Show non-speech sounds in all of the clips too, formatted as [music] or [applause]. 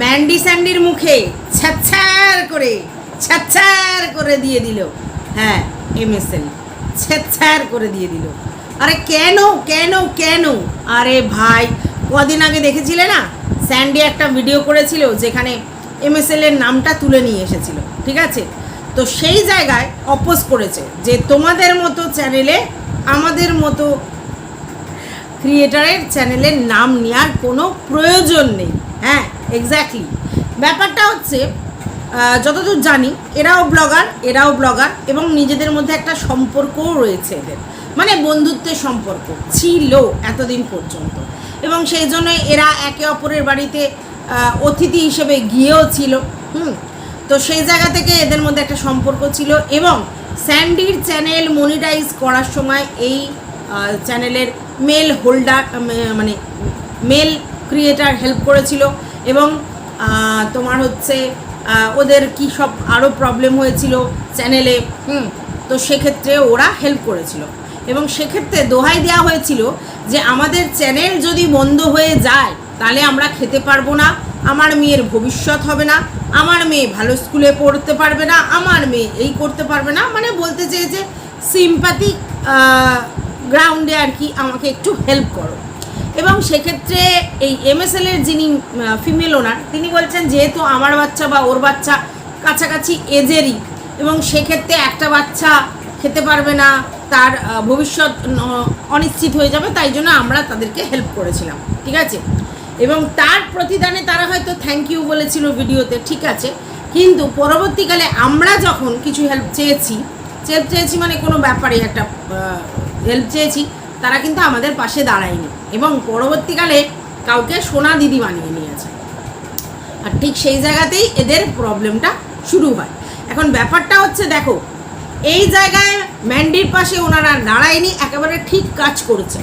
Mandy স্যান্ডির মুখে ছ্যাচ্ছার করে ছ্যাচ্ছার করে দিয়ে দিল। হ্যাঁ এমএসএল। ছ্যাচ্ছার করে দিয়ে দিল। আরে কেন কেন কেন? আরে ভাই, কদিন আগে দেখেছিলে না? স্যান্ডি একটা ভিডিও করেছিল যেখানে এম এমএসএল এর নামটা তুলে নিয়ে এসেছিল, ঠিক আছে? তো সেই জায়গায় অপোজ করেছে যে তোমাদের মতো চ্যানেলে, আমাদের মতো ক্রিয়েটারের চ্যানেলের নাম নেওয়ার কোনো প্রয়োজন নেই। হ্যাঁ এক্স্যাক্টলি ব্যাপারটা হচ্ছে যতদূর জানি, এরাও ব্লগার এরাও ব্লগার এবং নিজেদের মধ্যে একটা সম্পর্কও রয়েছে এদের। মানে বন্ধুত্বের সম্পর্ক ছিল এতদিন পর্যন্ত। এবং সেই জন্য এরা একে অপরের বাড়িতে অতিথি হিসেবে গিয়েও ছিল। হুম? তো সেই জায়গা থেকে এদের মধ্যে একটা সম্পর্ক ছিল এবং স্যান্ডির চ্যানেল মনিটাইজ করার সময় এই চ্যানেলের মেল হোল্ডার মানে মেল ক্রিয়েটার হেল্প করেছিল। এবং তোমার হচ্ছে ওদের কি সব আরও প্রবলেম হয়েছিল চ্যানেলে হুম, তো সেক্ষেত্রে ওরা হেল্প করেছিল। এবং সেক্ষেত্রে দোহাই দেওয়া হয়েছিল যে, আমাদের চ্যানেল যদি বন্ধ হয়ে যায়, তাহলে আমরা খেতে পারব না, আমার মেয়ের ভবিষ্যৎ হবে না, আমার মেয়ে ভালো স্কুলে পড়তে পারবে না, আমার মেয়ে এই করতে পারবে না মানে বলতে চেয়েছে সিম্পাথিক গ্রাউন্ডে আর কি আমাকে একটু হেল্প করো। এবং সেক্ষেত্রে এই এমএসএল এর যিনি ফিমেল ওনার তিনি বলছেন যেহেতু আমার বাচ্চা বা ওর বাচ্চা কাছাকাছি এজেরই এবং সেক্ষেত্রে একটা বাচ্চা খেতে পারবে না, তার ভবিষ্যৎ অনিশ্চিত হয়ে যাবে, তাই জন্য আমরা তাদেরকে হেল্প করেছিলাম, ঠিক আছে? এবং তার প্রতিদানে তারা হয়তো থ্যাংক ইউ বলেছিল ভিডিওতে, ঠিক আছে? কিন্তু পরবর্তীকালে আমরা যখন কিছু হেল্প চেয়েছি হেল্প চেয়েছি মানে কোনো ব্যাপারে একটা হেল্প চেয়েছি তারা কিন্তু আমাদের পাশে দাঁড়ায়নি এবং পরবর্তীকালে কাউকে সোনা দিদি বানিয়ে নিয়েছে। আর ঠিক সেই জায়গাতেই এদের প্রবলেমটা শুরু হয়। এখন ব্যাপারটা হচ্ছে, দেখো, এই জায়গায় ম্যান্ডির পাশে ওনারা দাঁড়ায়নি, একেবারে ঠিক কাজ করেছে।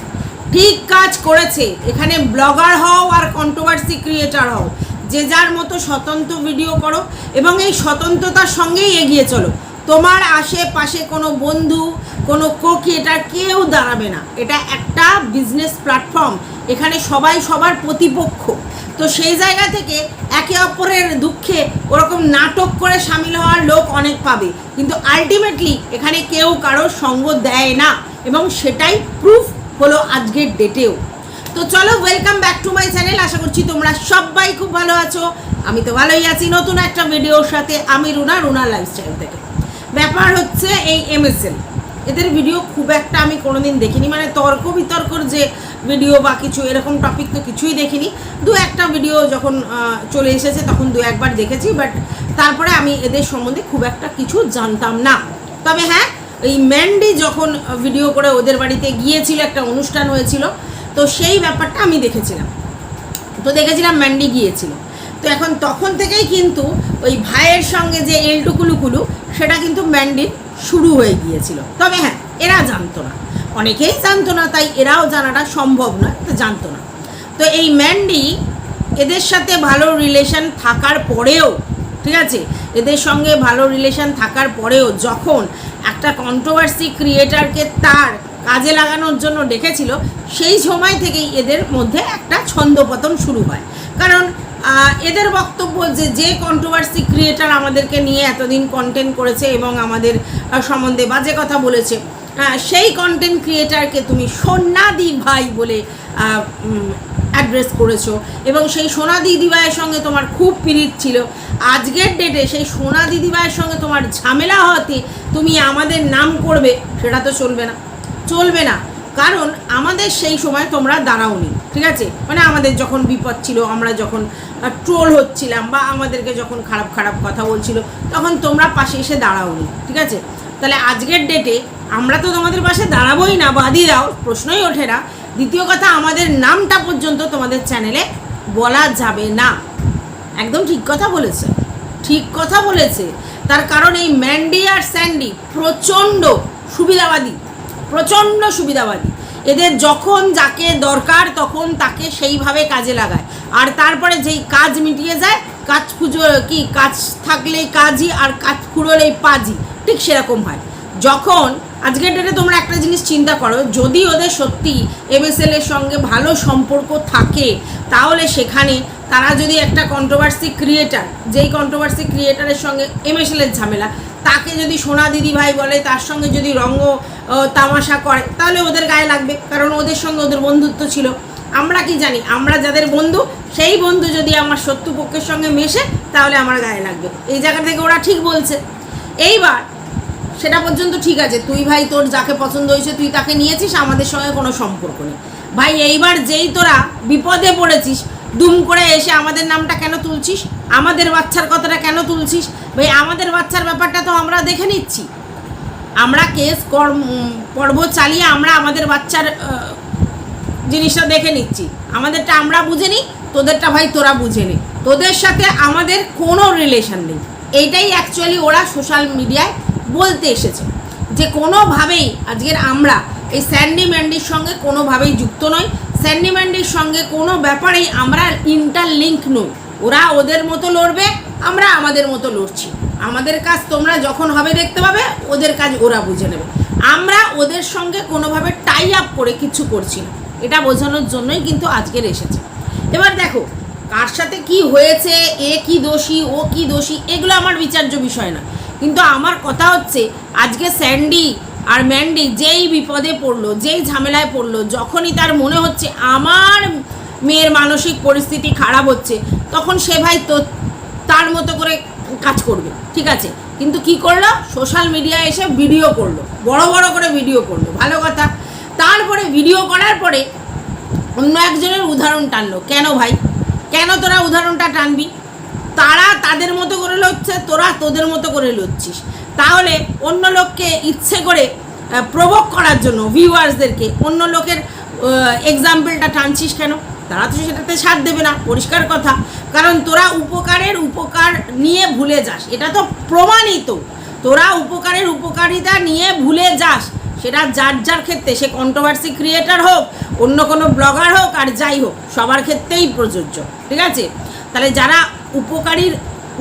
ঠিক কাজ করেছে। এখানে ব্লগার হও আর কন্ট্রোভার্সি ক্রিয়েটার হও। যে যার মতো স্বতন্ত্র ভিডিও করো এবং এই স্বতন্ত্রতার সঙ্গেই এগিয়ে চলো। তোমার আশেপাশে কোনো বন্ধু, কোনো ক্রিয়েটার কেউ দাঁড়াবে না। এটা একটা বিজনেস প্ল্যাটফর্ম এখানে সবাই সবার প্রতিপক্ষ। তো সেই জায়গা থেকে একে অপরের দুঃখে ওরকম নাটক করে সামিল হওয়ার লোক অনেক পাবে। কিন্তু আলটিমেটলি এখানে কেউ কারোর সঙ্গ দেয় না। এবং সেটাই প্রুফ হলো আজকের ডেটেও তো চলো welcome back to my channel আশা করছি তোমরা সবাই খুব ভালো আছো। আমি তো ভালোই আছি। নতুন একটা ভিডিওর সাথে আমি রুনা রুনা লাইফস্টাইল থেকে। ব্যাপার হচ্ছে এই এমএসএল এদের ভিডিও খুব একটা আমি কোনোদিন দেখিনি। মানে তর্ক বিতর্কর যে ভিডিও বা কিছু, এরকম টপিক তো কিছুই দেখিনি। দু একটা ভিডিও যখন চলে এসেছে, তখন দু একবার দেখেছি বাট তারপরে আমি এদের সম্বন্ধে খুব একটা কিছু জানতাম না। তবে হ্যাঁ এই ম্যান্ডি যখন ভিডিও করে ওদের বাড়িতে গিয়েছিল, একটা অনুষ্ঠান হয়েছিল, তো সেই ব্যাপারটা আমি দেখেছিলাম। তো দেখেছিলাম ম্যান্ডি গিয়েছিল। তো এখন তখন থেকেই কিন্তু ওই ভাইয়ের সঙ্গে যে এলটুকুলুকুলু সেটা কিন্তু ম্যান্ডির শুরু হয়ে গিয়েছিল। তবে হ্যাঁ এরা জানতো না। অনেকেই জানতো না, তাই এরাও জানাটা সম্ভব নয়, তো জানতো না। তো এই ম্যান্ডি এদের সাথে ভালো রিলেশন থাকার পরেও, ঠিক আছে? এদের সঙ্গে ভালো রিলেশন থাকার পরেও যখন একটা কন্ট্রোভার্সি ক্রিয়েটারকে তার কাজে লাগানোর জন্য ডেকেছিল, সেই সময় থেকেই এদের মধ্যে একটা ছন্দপতন শুরু হয়। কারণ এদের বক্তব্য যে যে কন্ট্রোভার্সি ক্রিয়েটার আমাদেরকে নিয়ে এতদিন কন্টেন্ট করেছে এবং আমাদের সম্বন্ধে বাজে কথা বলেছে সেই কন্টেন্ট ক্রিয়েটারকে তুমি সোনাদি ভাই বলে অ্যাড্রেস করেছ এবং সেই সোনা দিদিভাইয়ের সঙ্গে তোমার খুব পিরিত ছিল। আজকের ডেটে সেই সোনা দিদিভাইয়ের সঙ্গে তোমার ঝামেলা হওয়াতে তুমি আমাদের নাম করবে, সেটা তো চলবে না। চলবে না। কারণ আমাদের সেই সময় তোমরা দাঁড়াওনি, ঠিক আছে? মানে আমাদের যখন বিপদ ছিল, আমরা যখন ট্রোল হচ্ছিলাম বা আমাদেরকে যখন খারাপ খারাপ কথা বলছিল, তখন তোমরা পাশে এসে দাঁড়াওনি, ঠিক আছে? তাহলে আজকের ডেটে আমরা তো তোমাদের পাশে দাঁড়াবোই না বাদি দাও, প্রশ্নই ওঠে না। দ্বিতীয় কথা, আমাদের নামটা পর্যন্ত তোমাদের চ্যানেলে বলা যাবে না। একদম ঠিক কথা বলেছে, ঠিক কথা বলেছে। তার কারণ এই ম্যান্ডি আর স্যান্ডি প্রচণ্ড সুবিধাবাদী প্রচণ্ড সুবিধাবাদী। এদের যখন যাকে দরকার তখন তাকে সেইভাবে কাজে লাগায়। আর তারপরে যেই কাজ মিটিয়ে যায়, কাজ খুঁজো কি কাজ থাকলেই কাজই আর কাজ ফুরোলেই পাজি ঠিক সেরকম হয়। যখন, আজকের ডেটে তোমরা একটা জিনিস চিন্তা করো, যদি ওদের সত্যি এম এমএসএল এর সঙ্গে ভালো সম্পর্ক থাকে, তাহলে সেখানে তারা যদি একটা কন্ট্রোভার্সি ক্রিয়েটার যেই কন্ট্রোভার্সি ক্রিয়েটারের সঙ্গে এমএসএলের ঝামেলা তাকে যদি সোনা দিদি ভাই বলে, তার সঙ্গে যদি রঙ্গ তামাশা করে, তাহলে ওদের গায়ে লাগবে, কারণ ওদের সঙ্গে ওদের বন্ধুত্ব ছিল। আমরা কি জানি? আমরা যাদের বন্ধু, সেই বন্ধু যদি আমার শত্রুপক্ষের সঙ্গে মেশে, তাহলে আমার গায়ে লাগবে। এই জায়গা থেকে ওরা ঠিক বলছে। এইবার, সেটা পর্যন্ত ঠিক আছে। তুই ভাই, তোর যাকে পছন্দ হয়েছে, তুই তাকে নিয়েছিস, আমাদের সঙ্গে কোনো সম্পর্ক নেই। ভাই, এইবার যেই তোরা বিপদে পড়েছিস, দুম করে এসে আমাদের নামটা কেন তুলছিস? আমাদের বাচ্চার কথাটা কেন তুলছিস? ভাই আমাদের বাচ্চার ব্যাপারটা তো আমরা দেখে নিচ্ছি। আমরা কেস, কর্ম, পর্ব চালিয়ে আমরা আমাদের বাচ্চার জিনিসটা দেখে নিচ্ছি। আমাদেরটা আমরা বুঝে নিই, তোদেরটা ভাই তোরা বুঝে নি। তোদের সাথে আমাদের কোনো রিলেশন নেই। এইটাই অ্যাকচুয়ালি ওরা সোশ্যাল মিডিয়ায় বলতে এসেছে। যে কোনোভাবেই আজকের আমরা এই স্যান্ডি ম্যান্ডির সঙ্গে কোনোভাবেই যুক্ত নই। স্যান্ডি ম্যান্ডির সঙ্গে কোনো ব্যাপারেই আমরা ইন্টারলিঙ্ক নই। ওরা ওদের মতো লড়বে, আমরা আমাদের মতো লড়ছি। আমাদের কাজ তোমরা যখন হবে দেখতে পাবে, ওদের কাজ ওরা বুঝে নেবে। আমরা ওদের সঙ্গে কোনোভাবে টাই আপ করে কিছু করছি না। এটা বোঝানোর জন্যই কিন্তু আজকের এসেছে। এবার দেখো, কার সাথে কি হয়েছে, এ কি দোষী, ও কি দোষী, এগুলো আমার বিচার্য বিষয় না। কিন্তু আমার কথা হচ্ছে, আজকে স্যান্ডি আর ম্যান্ডি যেই বিপদে পড়ল, যেই ঝামেলায় পড়ল, যখনই তার মনে হচ্ছে আমার মেয়ের মানসিক পরিস্থিতি খারাপ হচ্ছে, তখন সে ভাই তো তার মতো করে কাজ করবে, ঠিক আছে? কিন্তু কি করল? সোশ্যাল মিডিয়ায় এসে ভিডিও করল, বড় বড় করে ভিডিও করল, ভালো কথা। তারপরে ভিডিও করার পরে অন্য একজনের উদাহরণ টানলো, কেন ভাই? কেন তোরা উদাহরণটা টানবি? তারা তাদের মতো করে লড়ছে, তোরা তোদের মতো করে লড়ছিস। তাহলে অন্য লোককে ইচ্ছে করে প্রভোগ করার জন্য ভিউয়ার্সদেরকে অন্য লোকের এক্সাম্পলটা টানছিস কেন? তারা তো সেটাতে সাথ দেবে না, পরিষ্কার কথা। কারণ তোরা উপকারের উপকার নিয়ে ভুলে যাস, এটা তো প্রমাণিত। তোরা উপকারের উপকারিতা নিয়ে ভুলে যাস, সেটা যার যার ক্ষেত্রে, সে কন্ট্রোভার্সি ক্রিয়েটার হোক, অন্য কোনো ব্লগার হোক, আর যাই হোক, সবার ক্ষেত্রেই প্রযোজ্য, ঠিক আছে? তাহলে যারা উপকারীর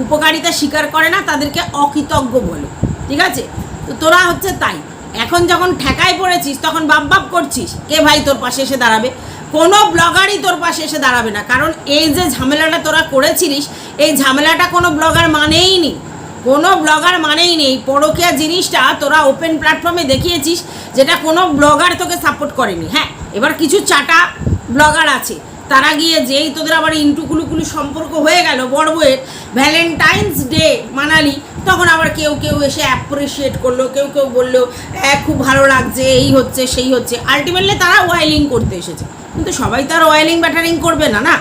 উপকারিতা স্বীকার করে না, তাদেরকে অকৃতজ্ঞ বলে, ঠিক আছে? তো তোরা হচ্ছে তাই। এখন যখন ঠেকায় পড়েছিস, তখন বাপ বাপ করছিস, কে ভাই তোর পাশে এসে দাঁড়াবে? কোনো ব্লগারই তোর পাশে এসে দাঁড়াবে না। কারণ এই যে ঝামেলাটা তোরা করেছিলিস, এই ঝামেলাটা কোনো ব্লগার মানেই নি। কোনো ব্লগার মানেই নেই পরকীয়া জিনিসটা তোরা ওপেন প্ল্যাটফর্মে দেখিয়েছিস যেটা কোনো ব্লগার তোকে সাপোর্ট করেনি। হ্যাঁ এবার কিছু চাটা ব্লগার আছে। তারা গিয়ে যেই তোদের আবার ইন্টুকুলুকুলু সম্পর্ক হয়ে গেল, বড় বউয়ের ভ্যালেন্টাইন্স ডে মানালি তখন আবার কেউ কেউ এসে অ্যাপ্রিসিয়েট করল কেউ কেউ বলল "হ্যাঁ, খুব ভালো লাগছে এই হচ্ছে সেই হচ্ছে। আলটিমেটলি তারা ওয়াইলিং করতে এসেছে। কিন্তু সবাই তো আর ওয়াইলিং ব্যাটারিং করবে না না?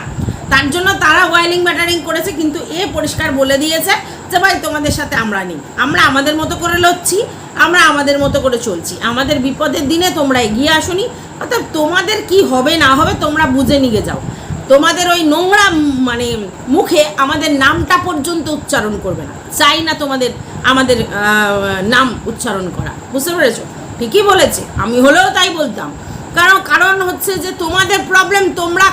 তার জন্য তারা ওয়াইলিং ব্যাটারিং করেছে কিন্তু এ পরিষ্কার বলে দিয়েছে যে ভাই তোমাদের সাথে আমরা নেই। আমরা আমাদের মতো করে লড়ছি আমরা আমাদের মতো করে চলছি। আমাদের বিপদের দিনে তোমরা এগিয়ে আসুনি অর্থাৎ তোমাদের কি হবে না হবে তোমরা বুঝে নিয়ে যাও। তোমাদের ওই নোংরা মানে মুখে আমাদের নামটা পর্যন্ত উচ্চারণ করবে না। চাই না তোমাদের, আমাদের নাম উচ্চারণ করা। বুঝতে পেরেছ? ঠিকই বলেছে। আমি হলেও তাই বলতাম। কারণ কারণ হচ্ছে যে তোমাদের প্রবলেম তোমরা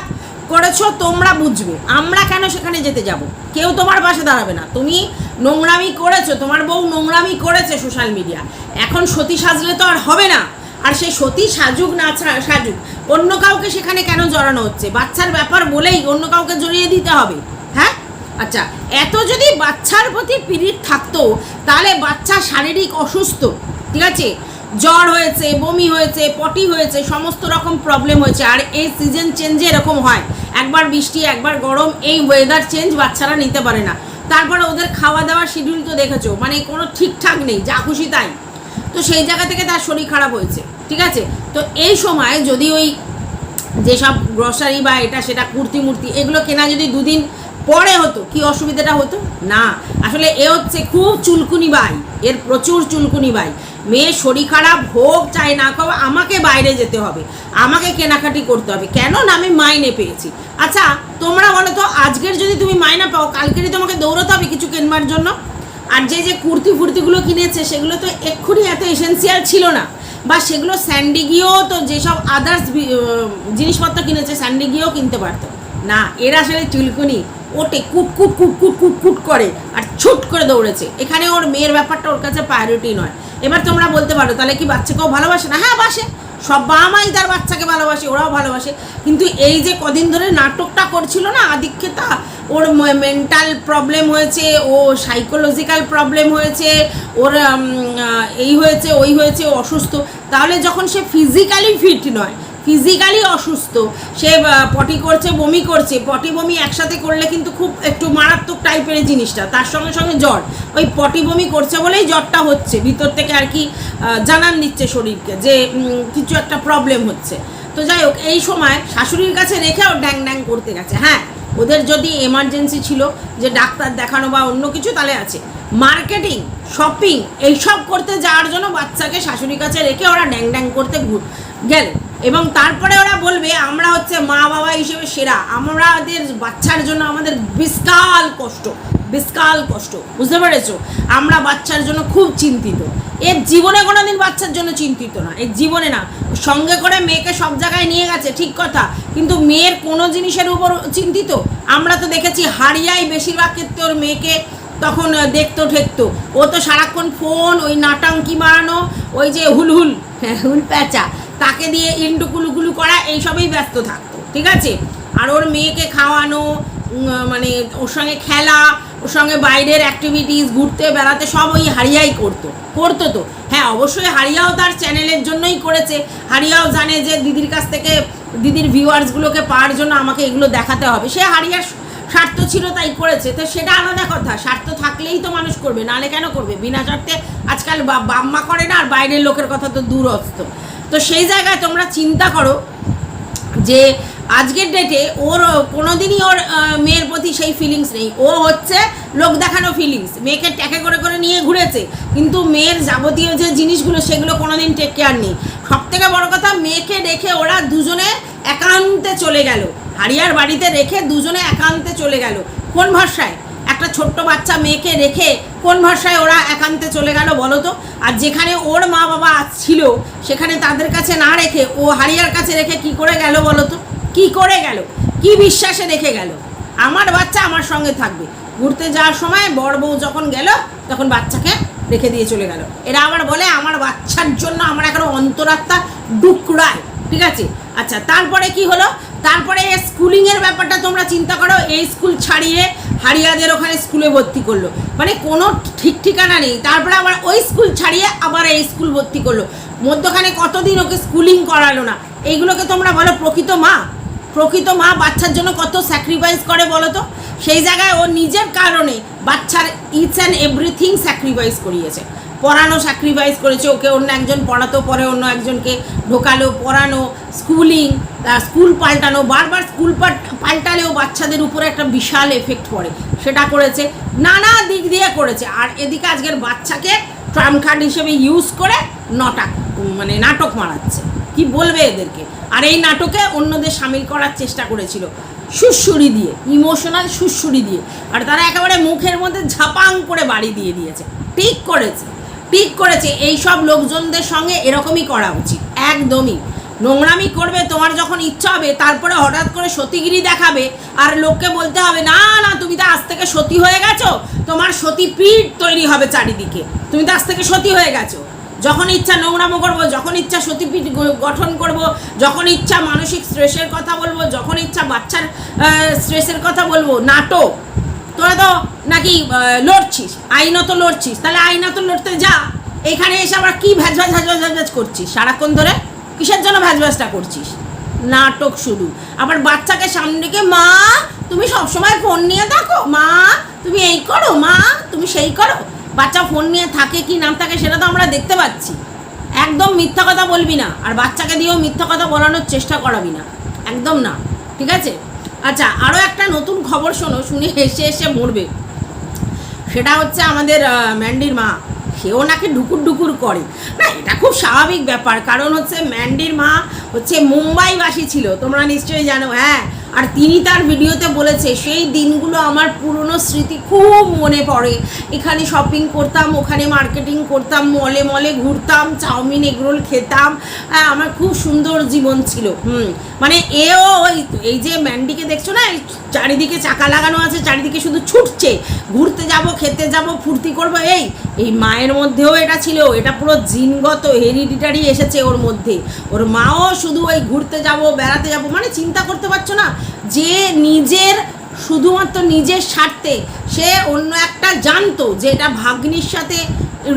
করেছ, তোমরা বুঝবে। আমরা কেন সেখানে যেতে যাব? কেউ তোমার পাশে দাঁড়াবে না। তুমি নোংরামি করেছ, তোমার বউ নোংরামি করেছে সোশ্যাল মিডিয়া এখন সতী সাজলে তো আর হবে না। আর সেই সতী সাজুক না সাজুক, অন্য কাউকে সেখানে কেন জড়ানো হচ্ছে? বাচ্চার ব্যাপার বলেই অন্য কাউকে জড়িয়ে দিতে হবে হ্যাঁ? আচ্ছা এত যদি বাচ্চার প্রতি পীড়িত থাকতো, তাহলে বাচ্চা শারীরিক অসুস্থ, ঠিক আছে? জ্বর হয়েছে, বমি হয়েছে, পটি হয়েছে, সমস্ত রকম প্রবলেম হয়েছে, আর এই সিজন চেঞ্জে এরকম হয়। একবার বৃষ্টি, একবার গরম, এই ওয়েদার চেঞ্জ বাচ্চারা নিতে পারে না। তারপরে ওদের খাওয়া দাওয়ার শিডিউল তো দেখেছ মানে কোনো ঠিকঠাক নেই, যা খুশি তাই। তো সেই জায়গা থেকে তার শরীর খারাপ হয়েছে। ঠিক আছে? তো এই সময় যদি ওই যেসব গ্রসারি বা এটা সেটা কুর্তি মূর্তি এগুলো কেনা যদি দুদিন পরে হতো, কি অসুবিধাটা হতো? না। আসলে এ হচ্ছে খুব চুলকুনি বাই। এর প্রচুর চুলকুনি বাই। মেয়ে শরীর খারাপ হোক, চাই না খাও আমাকে বাইরে যেতে হবে। আমাকে কেনাকাটি করতে হবে। কেন না আমি মাইনে পেয়েছি? আচ্ছা তোমরা বলো তো, আজকের যদি তুমি মাইনা পাও কালকেরই তোমাকে দৌড়াতে হবে কিছু কেনবার জন্য? আর যে যে কুর্তি ফুর্তিগুলো কিনেছে, সেগুলো তো এক্ষুনি এত এসেন্সিয়াল ছিল না। বা সেগুলো স্যান্ডি গিয়েও তো যেসব আদার্স জিনিসপত্র কিনেছে, স্যান্ডি গিয়েও কিনতে পারতো। না, এরা আসলে চুলকুনি, ওটে কুট কুট কুট কুট কুট কুট করে আর ছুট করে দৌড়েছে। এখানে ওর মেয়ের ব্যাপারটা ওর কাছে প্রায়োরিটি নয়। এবার তোমরা বলতে পারো, তাহলে কি বাচ্চাকেও ভালোবাসে? না হ্যাঁ বাসে। সব বাবা মাই তার বাচ্চাকে ভালোবাসে, ওরাও ভালোবাসে। কিন্তু এই যে কদিন ধরে নাটকটা করছিল না আদিক্ষেতা ওর মেন্টাল প্রবলেম হয়েছে, ও সাইকোলজিক্যাল প্রবলেম হয়েছে, ওর এই হয়েছে, ওই হয়েছে অসুস্থ। তাহলে যখন সে ফিজিক্যালি ফিট নয় ফিজিক্যালি অসুস্থ, সে পটি করছে, বমি করছে পটি বমি একসাথে করলে কিন্তু খুব একটু মারাত্মক টাইপের জিনিসটা, তার সঙ্গে সঙ্গে জ্বর। ওই পটি বমি করছে বলেই জ্বরটা হচ্ছে, ভিতর থেকে আর কি জানান দিচ্ছে শরীরকে যে কিছু একটা প্রবলেম হচ্ছে। তো যাই হোক, এই সময় শাশুড়ির কাছে রেখেও ড্যাং ড্যাং করতে গেছে হ্যাঁ। ওদের যদি এমার্জেন্সি ছিল যে ডাক্তার দেখানো বা অন্য কিছু, তাহলে আছে। মার্কেটিং শপিং এইসব করতে যাওয়ার জন্য বাচ্চাকে শাশুড়ির কাছে রেখে ওরা ড্যাং ড্যাং করতে গেল। এবং তারপরে ওরা বলবে, আমরা হচ্ছে মা বাবা হিসেবে সেরা। আমাদের বাচ্চার জন্য আমাদের বিশাল কষ্ট বিশাল কষ্ট। বুঝতে পেরেছ? আমরা বাচ্চার জন্য খুব চিন্তিত। এর জীবনে কোনোদিন বাচ্চার জন্য চিন্তিত না। এর জীবনে না। সঙ্গে করে মেয়েকে সব জায়গায় নিয়ে গেছে, ঠিক কথা। কিন্তু মেয়ের কোনো জিনিসের উপর চিন্তিত? আমরা তো দেখেছি হারিয়াই বেশিরভাগ ক্ষেত্রে ওর মেয়েকে তখন দেখতো, ঠেকতো। ও তো সারাক্ষণ ফোন, ওই নাটাঙ্কি মারানো, ওই যে হুলহুল হ্যাঁ হুল প্যাঁচা তাকে দিয়ে ইন্টু কুলুকুলু করা এইসবেই ব্যস্ত থাকতো, ঠিক আছে? আর ওর মেয়েকে খাওয়ানো মানে ওর সঙ্গে খেলা, ওর সঙ্গে বাইরের অ্যাক্টিভিটিস ঘুরতে, বেড়াতে, সব ওই হারিয়াই করতো করতো তো। হ্যাঁ অবশ্যই হারিয়াও তার চ্যানেলের জন্যই করেছে। হারিয়াও জানে যে দিদির কাছ থেকে দিদির ভিউয়ার্সগুলোকে পাওয়ার জন্য আমাকে এগুলো দেখাতে হবে। সে হারিয়ার স্বার্থ ছিল, তাই করেছে। তো সেটা আলাদা কথা। স্বার্থ থাকলেই তো মানুষ করবে, নাহলে কেন করবে? বিনা স্বার্থে আজকাল বাম্মা করে না, আর বাইরের লোকের কথা তো দূরস্থ। তো সেই জায়গায় তোমরা চিন্তা করো যে আজকের ডেটে ওর কোনো দিনই ওর মেয়ের প্রতি সেই ফিলিংস নেই। ও হচ্ছে লোক দেখানো ফিলিংস মেয়েকে ট্যাকে করে করে নিয়ে ঘুরেছে। কিন্তু মেয়ের যাবতীয় যে জিনিসগুলো, সেগুলো কোনোদিন টেক কেয়ার নেই। সব থেকে বড় কথা, মেয়েকে রেখে ওরা দুজনে একান্তে চলে গেল। হারিয়ার বাড়িতে রেখে দুজনে একান্তে চলে গেল। কোন ভাষায় একটা ছোট্ট বাচ্চা মেয়েকে রেখে কোন ভাষায় ওরা একান্তে চলে গেল বলো তো? আর যেখানে ওর মা বাবা ছিল, সেখানে তাদের কাছে না রেখে ও হারিয়ার কাছে রেখে কি করে গেল বলো তো? কি করে গেল? কি বিশ্বাসে রেখে গেল? আমার বাচ্চা আমার সঙ্গে থাকবে। ঘুরতে যাওয়ার সময় বড় বউ যখন গেল, তখন বাচ্চাকে রেখে দিয়ে চলে গেল। এরা আবার বলে, আমার বাচ্চার জন্য আমার এখনও অন্তরাত্মা ডুকরায়। ঠিক আছে? আচ্ছা তারপরে কি হলো? তারপরে স্কুলিংয়ের ব্যাপারটা তোমরা চিন্তা করো, এই স্কুল ছাড়িয়ে হারিয়াদের ওখানে স্কুলে ভর্তি করল। মানে কোনো ঠিক ঠিকানা নেই। তারপরে আবার ওই স্কুল ছাড়িয়ে আবার এই স্কুল ভর্তি করল। মধ্যখানে কতদিন ওকে স্কুলিং করালো না? এইগুলোকে তোমরা বলো, প্রকৃত মা? প্রকৃত মা বাচ্চার জন্য কত স্যাক্রিফাইস করে বলো তো? সেই জায়গায় ও নিজের কারণে বাচ্চার ইটস অ্যান্ড এভরিথিং স্যাক্রিফাইস করিয়েছে। পড়ানো স্যাক্রিফাইস করেছে, ওকে অন্য একজন পড়াতো, পরে অন্য একজনকে ঢোকালো, পড়ানো স্কুলিং স্কুল পাল্টানো, বারবার স্কুল পাল্টালেও বাচ্চাদের উপরে একটা বিশাল এফেক্ট পড়ে। সেটা করেছে, নানা দিক দিয়ে করেছে। আর এদিকে আজকের বাচ্চাকে ট্রাম কার্ড হিসেবে ইউজ করে নটাক মানে নাটক মারাচ্ছে। কি বলবে এদেরকে? আর এই নাটকে অন্যদের সামিল করার চেষ্টা করেছিল সুশ্রুরি দিয়ে ইমোশনাল সুশ্রুরি দিয়ে। আর তারা একেবারে মুখের মধ্যে ঝাপাং করে বাড়ি দিয়ে দিয়েছে। ঠিক করেছে। ঠিক করেছে, এই সব লোকজনদের সঙ্গে এরকমই করা উচিত। একদমই। নোংরামি করবে, তোমার যখন ইচ্ছা হবে, তারপরে হঠাৎ করে সতীগিরি দেখাবে, আর লোককে বলতে হবে, না না, তুমি তো আজ থেকে সতী হয়ে গেছো। তোমার সতী পীঠ তৈরি হবে চারিদিকে। তুমি তো আজ থেকে সতী হয়ে গেছো। যখন ইচ্ছা নোংরামো করব, যখন ইচ্ছা সতীপীঠ গঠন করব, যখন ইচ্ছা মানসিক স্ট্রেসের কথা বলব, যখন ইচ্ছা বাচ্চার স্ট্রেসের কথা বলব, নাটক তোরা তো নাকি লড়ছিস আইনত লড়ছিস, তাহলে আইনত লড়তে যা। এখানে এসে আবার কি ভ্যাজ ভ্যাজ ভ্যাজ ভ্যাজ করছিস? সারাক্ষণ ধরে কিসের জন্য ভ্যাজ ভ্যাজটা করছিস? নাটক শুধু আবার বাচ্চাকে সামনে রেখে, মা, তুমি সবসময় ফোন নিয়ে থাকো। মা, তুমি এই করো, মা, তুমি সেই করো। বাচ্চা ফোন নিয়ে থাকে কি না থাকে সেটা তো আমরা দেখতে পাচ্ছি। একদম মিথ্যা কথা বলবি না, আর বাচ্চাকে দিয়েও মিথ্যা কথা বলানোর চেষ্টা করাবি না। একদম না, ঠিক আছে? আচ্ছা আরও একটা নতুন খবর শোনো, শুনে এসে এসে মরবে। সেটা হচ্ছে আমাদের ম্যান্ডির মা। সেও নাকি ঢুকুর ঢুকুর করে। না, এটা খুব স্বাভাবিক ব্যাপার। কারণ হচ্ছে ম্যান্ডির মা হচ্ছে মুম্বাইবাসী ছিল। তোমরা নিশ্চয়ই জানো হ্যাঁ? আর তিনি তার ভিডিওতে বলেছে সেই দিনগুলো আমার পুরনো স্মৃতি খুব মনে পড়ে। এখানে শপিং করতাম ওখানে মার্কেটিং করতাম মলে মলে ঘুরতাম চাউমিন এগরোল খেতাম। হ্যাঁ, আমার খুব সুন্দর জীবন ছিল। হুম মানে এও এই যে ম্যান্ডিকে দেখছ না চারিদিকে চাকা লাগানো আছে, চারিদিকে শুধু ছুটছে। ঘুরতে যাব, খেতে যাব, ফুর্তি করব, এই এই মায়ের মধ্যেও এটা ছিল, এটা পুরো জিনগত হেরিডিটারি এসেছে ওর মধ্যে। ওর মাও শুধু ওই ঘুরতে যাব, বেড়াতে যাব মানে চিন্তা করতে পারছ না, যে নিজের, শুধুমাত্র নিজের স্বার্থে সে অন্য একটা জানতো যে এটা ভাগ্নির সাথে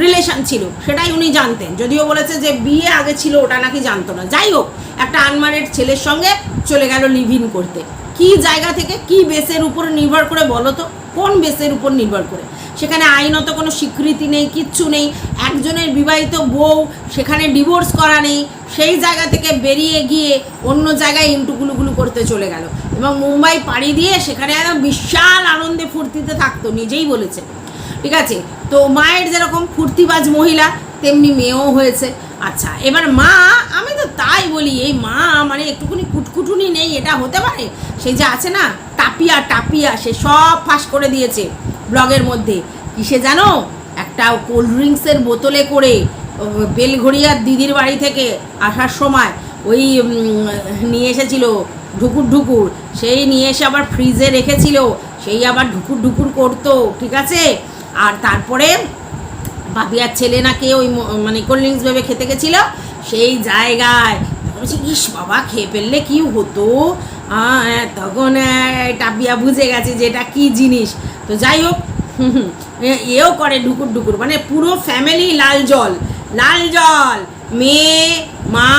রিলেশন ছিল, সেটাই উনি জানতেন। যদিও বলেছে যে বিয়ে আগে ছিল, ওটা নাকি জানতো না। যাই হোক, একটা আনমারেড ছেলের সঙ্গে চলে গেল লিভ ইন করতে। কি জায়গা থেকে কি বেসের উপর নির্ভর করে বলো তো? কোন বেসের উপর নির্ভর করে? সেখানে আইনত কোনো স্বীকৃতি নেই, কিচ্ছু নেই। একজনের বিবাহিত বউ, সেখানে ডিভোর্স করা নেই। সেই জায়গা থেকে বেরিয়ে গিয়ে অন্য জায়গায় ইন্টুগুলুগুলু করতে চলে গেল। এবং মুম্বাই পাড়ি দিয়ে সেখানে একদম বিশাল আনন্দে ফুর্তিতে থাকতো, নিজেই বলেছে। ঠিক আছে? তো মায়ের যেরকম ফুর্তিবাজ মহিলা, তেমনি মেয়েও হয়েছে। আচ্ছা এবার মা, আমি তো তাই বলি, এই মা মানে একটুখানি কুটকুটুনি নেই, এটা হতে পারে? সেই যে আছে না, টাপিয়া টাপিয়া, সে সব ফাঁস করে দিয়েছে ব্লগের মধ্যে। কিসে জানো? একটা কোল্ড ড্রিঙ্কসের বোতলে করে বেলঘড়িয়ার দিদির বাড়ি থেকে আসার সময় ওই নিয়ে এসেছিল ঢুকুর ঢুকুর। সেই নিয়ে এসে আবার ফ্রিজে রেখেছিল, সেই আবার ঢুকুর ঢুকুর করতো, ঠিক আছে? আর তারপরে বাপিয়ার ছেলে না কে ওই মানে কোল্ড ড্রিঙ্কস ভেবে খেতে গেছিল। সেই জায়গায় বলছি, ইস বাবা, খেয়ে ফেললে কি হতো? তখন টাপিয়া বুঝে গেছে যে এটা কী জিনিস। তো যাই হোক এও করে ডুকুর ডুকুর মানে পুরো ফ্যামিলি লাল জল লাল জল। মেয়ে, মা,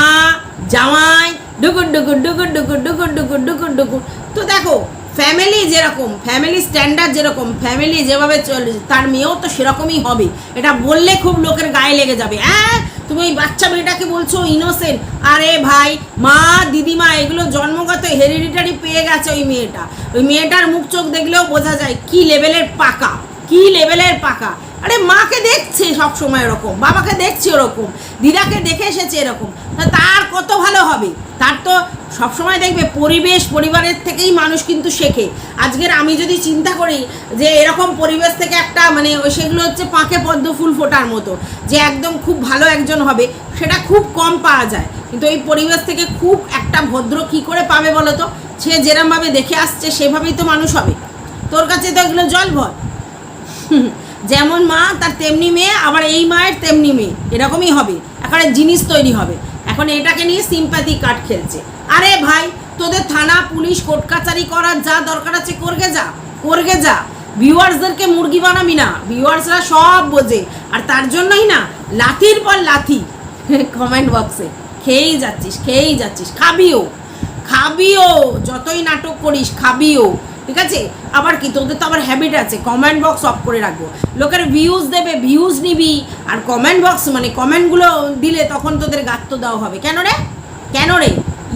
জামাই, ডুকুর ডুকুর ডুকুর ডুকুর ডুকুর ডুকুর ডুকুর ডুকুর। তো দেখো ফ্যামিলি যেরকম ফ্যামিলি স্ট্যান্ডার্ড যেরকম ফ্যামিলি যেভাবে চলে, তার মেয়েও তো সেরকমই হবে। এটা বললে খুব লোকের গায়ে লেগে যাবে। হ্যাঁ তুমি ওই বাচ্চা মেয়েটাকে বলছো ইনোসেন্ট আরে ভাই, মা, দিদিমা, এগুলো জন্মগত হেরিডিটারি পেয়ে গেছে ওই মেয়েটা। ওই মেয়েটার মুখ চোখ দেখলেও বোঝা যায় কি লেভেলের পাকা, কি লেভেলের পাকা। আরে মাকে দেখছে সব সময় এরকম, বাবাকে দেখছে ওরকম দিদাকে দেখে এসেছে এরকম। তার কত ভালো হবে? তার তো সবসময় দেখবে, পরিবেশ পরিবারের থেকেই মানুষ কিন্তু শেখে। আজকের আমি যদি চিন্তা করি যে এরকম পরিবেশ থেকে একটা মানে ওই সেগুলো হচ্ছে পাঁকে পদ্ম ফুল ফোটার মতো, যে একদম খুব ভালো একজন হবে, সেটা খুব কম পাওয়া যায়। কিন্তু এই পরিবেশ থেকে খুব একটা ভদ্র কি করে পাবে বলো তো? সে যেরমভাবে দেখে আসছে, সেভাবেই তো মানুষ হবে। তোর কাছে তো এগুলো জল ভর। যেমন মা, তার তেমনি মেয়ে, আবার এই মায়ের তেমনি মেয়ে। এরকমই হবে। এখানে জিনিস তৈরি হবে। এখন এটাকে নিয়ে সিম্প্যাথি কার্ড খেলছে। আরে ভাই, তোদের থানা, পুলিশ, কোর্ট কাচারি করার যা দরকার আছে করগে যা করগে যা। ভিউয়ার্সদেরকে মুরগি বানাবি না। ভিউয়ার্সরা সব বোঝে। আর তার জন্যই না, লাথির পর লাথি। [laughs] কমেন্ট বক্সে খেয়েই যাচ্ছিস খেয়েই যাচ্ছিস। খাবিও খাবিও, যতই নাটক করিস, খাবিও। ঠিক আছে? আবার কি, তোদের তো আবার হ্যাবিট আছে কমেন্ট বক্স অফ করে রাখব। লোকের ভিউজ দেবে ভিউজ নিবি, আর কমেন্ট বক্স মানে কমেন্টগুলো দিলে তখন তোদের গাত্ত দেওয়া হবে। কেন রে? কেন রে?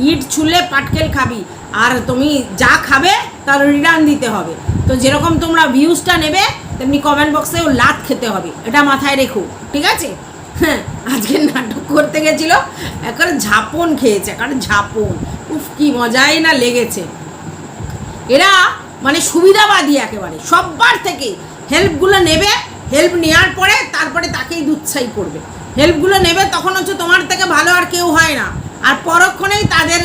ইট ছুললে পাটকেল খাবি, আর তুমি যা খাবে তার রিটার্ন দিতে হবে। তো যেরকম তোমরা ভিউজটা নেবে, তেমনি কমেন্ট বক্সেও লাত খেতে হবে। এটা মাথায় রেখো, ঠিক আছে? হ্যাঁ আজকে নাটক করতে গেছিল, একবারে ঝাপন খেয়েছে, একবারে ঝাপন। উফ, কি মজাই না লেগেছে। এরা মানে সুবিধাবাদী একেবারে। সববার থেকে হেল্পগুলো নেবে হেল্প নেওয়ার পরে তারপরে তাকেই দুচ্ছাই করবে। হেল্পগুলো নেবে তখন হচ্ছে তোমার থেকে ভালো আর কেউ হয় না। আর পরক্ষণেই তাদের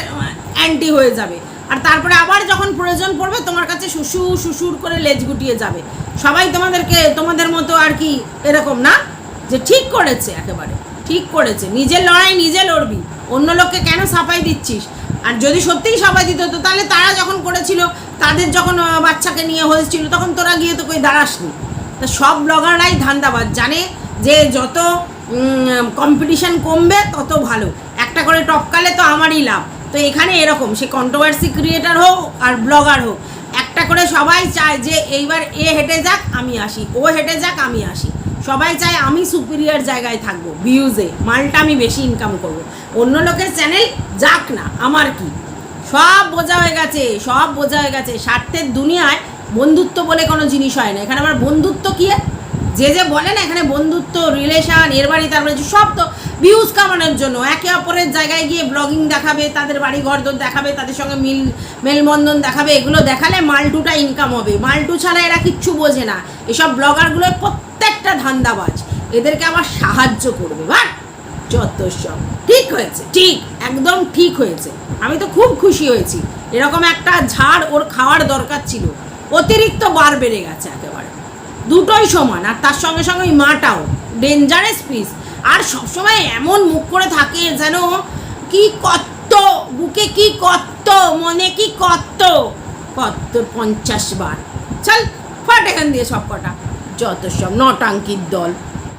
অ্যান্টি হয়ে যাবে। আর তারপরে আবার যখন প্রয়োজন পড়বে, তোমার কাছে শুশু, শুশুর করে লেজ গুটিয়ে যাবে। সবাই তোমাদেরকে, তোমাদের মতো আর কি এরকম না? যে ঠিক করেছে একেবারে। ঠিক করেছে। নিজের লড়াই নিজে লড়বি। অন্য লোককে কেন সাফাই দিচ্ছিস? আর যদি সত্যিই সবাই দিত, তো তাহলে তারা যখন করেছিল, তাদের যখন বাচ্চাকে নিয়ে হয়েছিল, তখন তোরা গিয়ে তো কই দাঁড়াসনি। তা সব ব্লগাররাই ধান্দাবাজ, জানে যে যত কম্পিটিশন কমবে, তত ভালো। একটা করে টপকালে তো আমারই লাভ। তো এখানে এরকম, সে কন্ট্রোভার্সি ক্রিয়েটার হোক আর ব্লগার হোক, একটা করে সবাই চায় যে এইবার এ হেঁটে যাক, আমি আসি, ও হেঁটে যাক, আমি আসি। সবাই চায় আমি সুপিরিয়ার জায়গায় থাকব ভিউজে মালটা আমি বেশি ইনকাম করব। অন্য লোকের চ্যানেল যাক না, আমার কি? সব বোঝা হয়ে গেছে, সব বোঝা হয়ে গেছে। স্বার্থের দুনিয়ায় বন্ধুত্ব বলে কোনো জিনিস হয় না। এখানে আমার বন্ধুত্ব কি? যে যে বলে না, এখানে বন্ধুত্ব রিলেশন এর বাড়ি, তার বাড়ি, সব তো ভিউজ কামানোর জন্য। একে অপরের জায়গায় গিয়ে ব্লগিং দেখাবে, তাদের বাড়ি ঘর দোর দেখাবে, তাদের সঙ্গে মিল, মেলবন্ধন দেখাবে, এগুলো দেখালে মালটুটা ইনকাম হবে। মালটু ছাড়া এরা কিচ্ছু বোঝে না। এসব ব্লগারগুলোর প্রত্যেকটা ধান্দাবাজ। এদেরকে আবার সাহায্য করবে। বাট যত সব। ঠিক হয়েছে, ঠিক, একদম ঠিক হয়েছে। আমি তো খুব খুশি হয়েছি। এরকম একটা ঝাড় ওর খাওয়ার দরকার ছিল। অতিরিক্ত বার বেড়ে গেছে একেবারে। দুটোই সমান, আর তার সঙ্গে সঙ্গে ওই মাটাও। ডেঞ্জারাস পিস আর সবসময় এমন মুখ করে থাকে যেন কি কত বুকে কি কত মনে কি কত কত পঞ্চাশ বার। চল ফাট এখান দিয়ে সব কটা যত সব নটাঙ্কির দল।